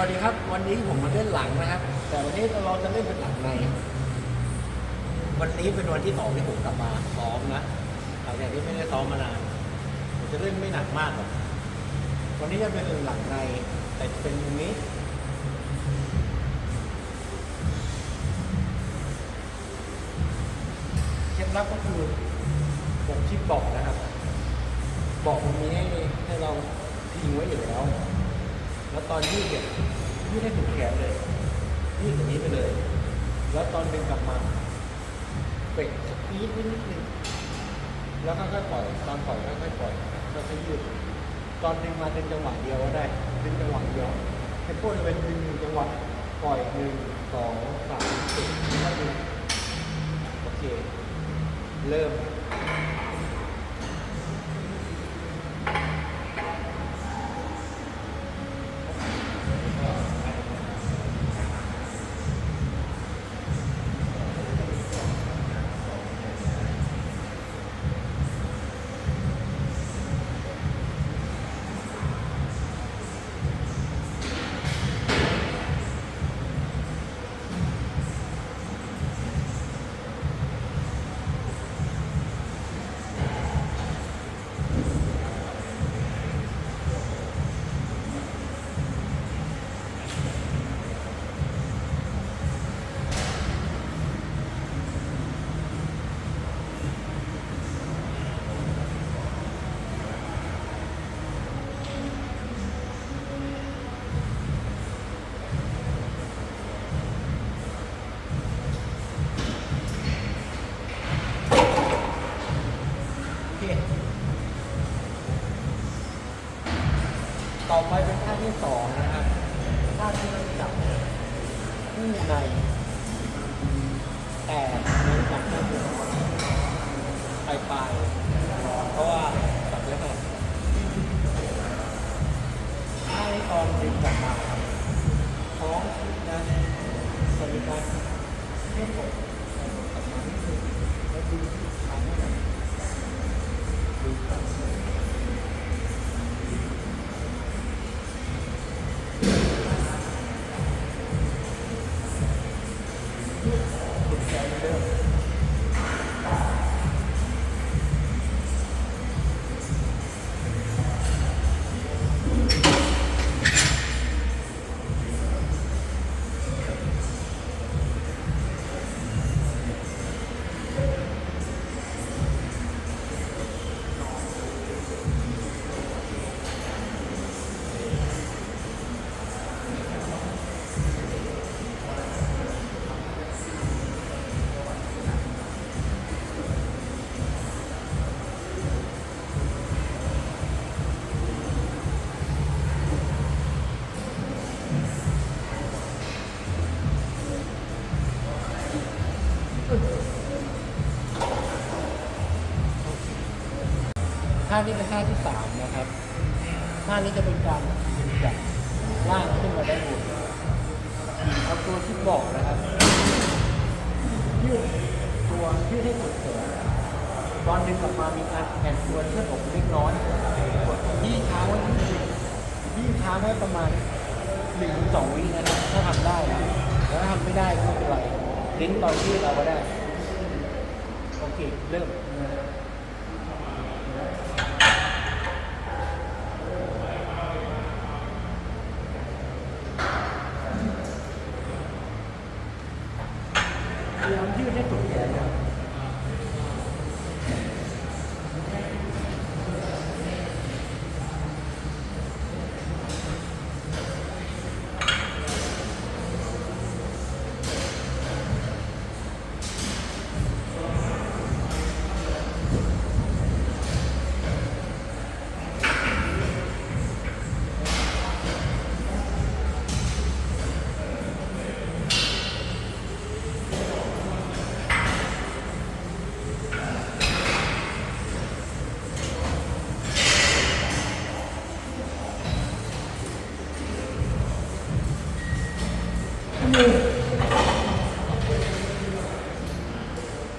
วัสดีครับ วันนี้ผมมาเล่นหลังนะครับ แต่วันนี้เราจะเล่นเป็นหลังในวันนี้เป็นวันที่สองที่ผมกลับมาซ้อมนะหลังจากที่ไม่ได้ซ้อมมานานผมจะเล่นไม่หนักมากหรอกวันนี้จะเป็นหลังใน แต่จะเป็นมุมนี้เคล็ดลับก็คือปกชิปบอกนะครับ บอกมันมีให้ให้เราพิงไว้อยู่แล้ว แล้วตอนยืดเนี่ยยืดให้ถึงแขนเลยยืดอย่างนี้ไปเลย แล้วตอนดึงกลับมาเบรกสปีดนิดนึงแล้วค่อยๆปล่อย ตอนปล่อยค่อยๆปล่อยค่อยๆยืดตอนดึงมาดึงจังหวะเดียวก็ได้ดึงจังหวะเดียวเทมโปจะเป็นดึงหนึ่งจังหวะปล่อยหนึ่งสองสามสี่ห้าดึงโอเค เริ่ม ต่อไปเป็นท่าที่สองนะครับท่าที่เราจับคู่ในแต่เน้นจับท่าที่ปลายปเพราะว่าจับเยอะขนาดท่าที่ตอนดึงกลับมาท้องชิดนะสวิการเทียบอกกลับมานิดนึงแล้วดึงที่ขาให้หน่อยดึงกลับ ท่านี้เป็นท่าที่สามนะครับท่านี้จะเป็นการดึงจากล่างขึ้นมาได้บนเอาตัวที่บอกนะครับยืดตัวยืดให้สุดแขนตอนดึงกลับมามีการแอนตัวเชือกอกเล็กน้อยกดที่เท้าไว้ที่ที่เท้าไว้ประมาณหนึ่งถึงสองวินะครับถ้าทำได้นะแล้วถ้าทำไม่ได้ก็ไม่เป็นไรลิ้นตอนยืดเราก็ได้ โอเค เริ่ม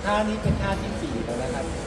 ท่านี้เป็นท่าที่สี่แล้วนะครับ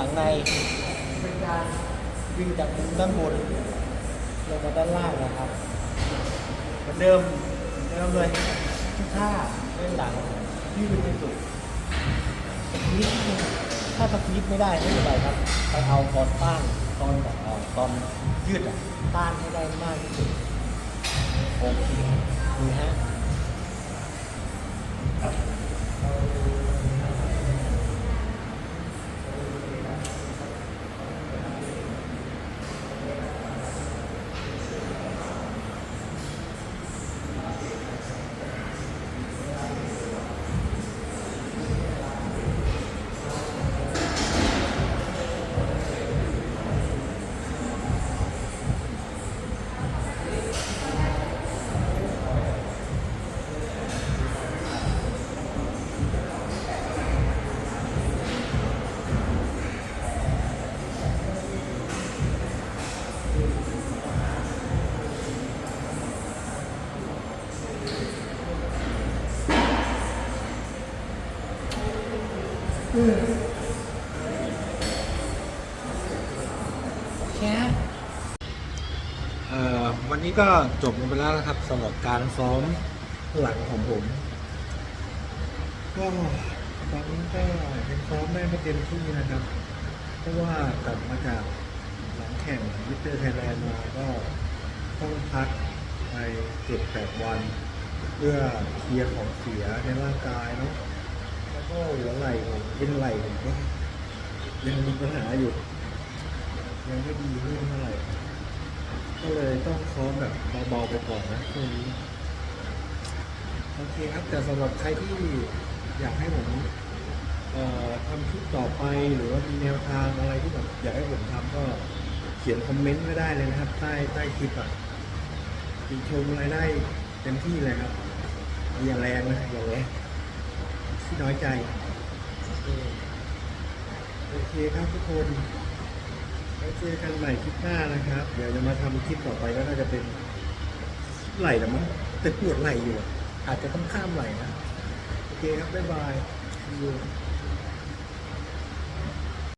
หลังในเป็นการวิ่งจากมุมด้านบนลงมาด้านล่างนะครับเหมือนเดิมเหมือนเดิมเลยทุกท่าเล่นหลังยืดเป็นสุดสควิตถ้าสควิตไม่ได้ไม่เป็นไรครับไปเอาตอนต้านตอนเอ่อตอนยืดอะต้านให้ได้มากที่สุดโอเคดูฮะ แค่เอ่อวันนี้ก็จบลงไปแล้วนะครับสำหรับการซ้อมหลังของผม ก็ตอนนี้ก็ยังซ้อมได้ไม่เต็มที่นะครับ เพราะว่ากลับมาจากหลังแข่งวิเตอร์ไทยแลนด์มาก็ต้องพักไปเจ็ดแปดวัน เพื่อเคลียร์ของเสียในร่างกายเนาะ แล้วก็หัวไหล่ผมเอ็นไหล่ผมก็ยังมีปัญหาอยู่ ยังไม่ดีขึ้นเท่าไหร่ก็เลยต้องซ้อมแบบเบาๆไปก่อนนะช่วงนี้โอเคครับแต่สำหรับใครที่อยากให้ผมทำคลิปต่อไปหรือว่ามีแนวทางอะไรที่แบบอยากให้ผมทำก็เขียนคอมเมนต์ไว้ได้เลยนะครับ ใต้ใต้คลิปอะติชมอะไรได้เต็มที่เลยครับอย่าแรงนะอย่าแรง ที่น้อยใจ โอเคครับทุกคนไว้เจอกันใหม่คลิปหน้านะครับ เดี๋ยวจะมาทำคลิปต่อไปก็น่าจะเป็นไหล่ละมั้งแต่ปวดไหล่อยู่ อาจจะต้องข้ามไหล่นะ โอเคครับ บ๊ายบาย See you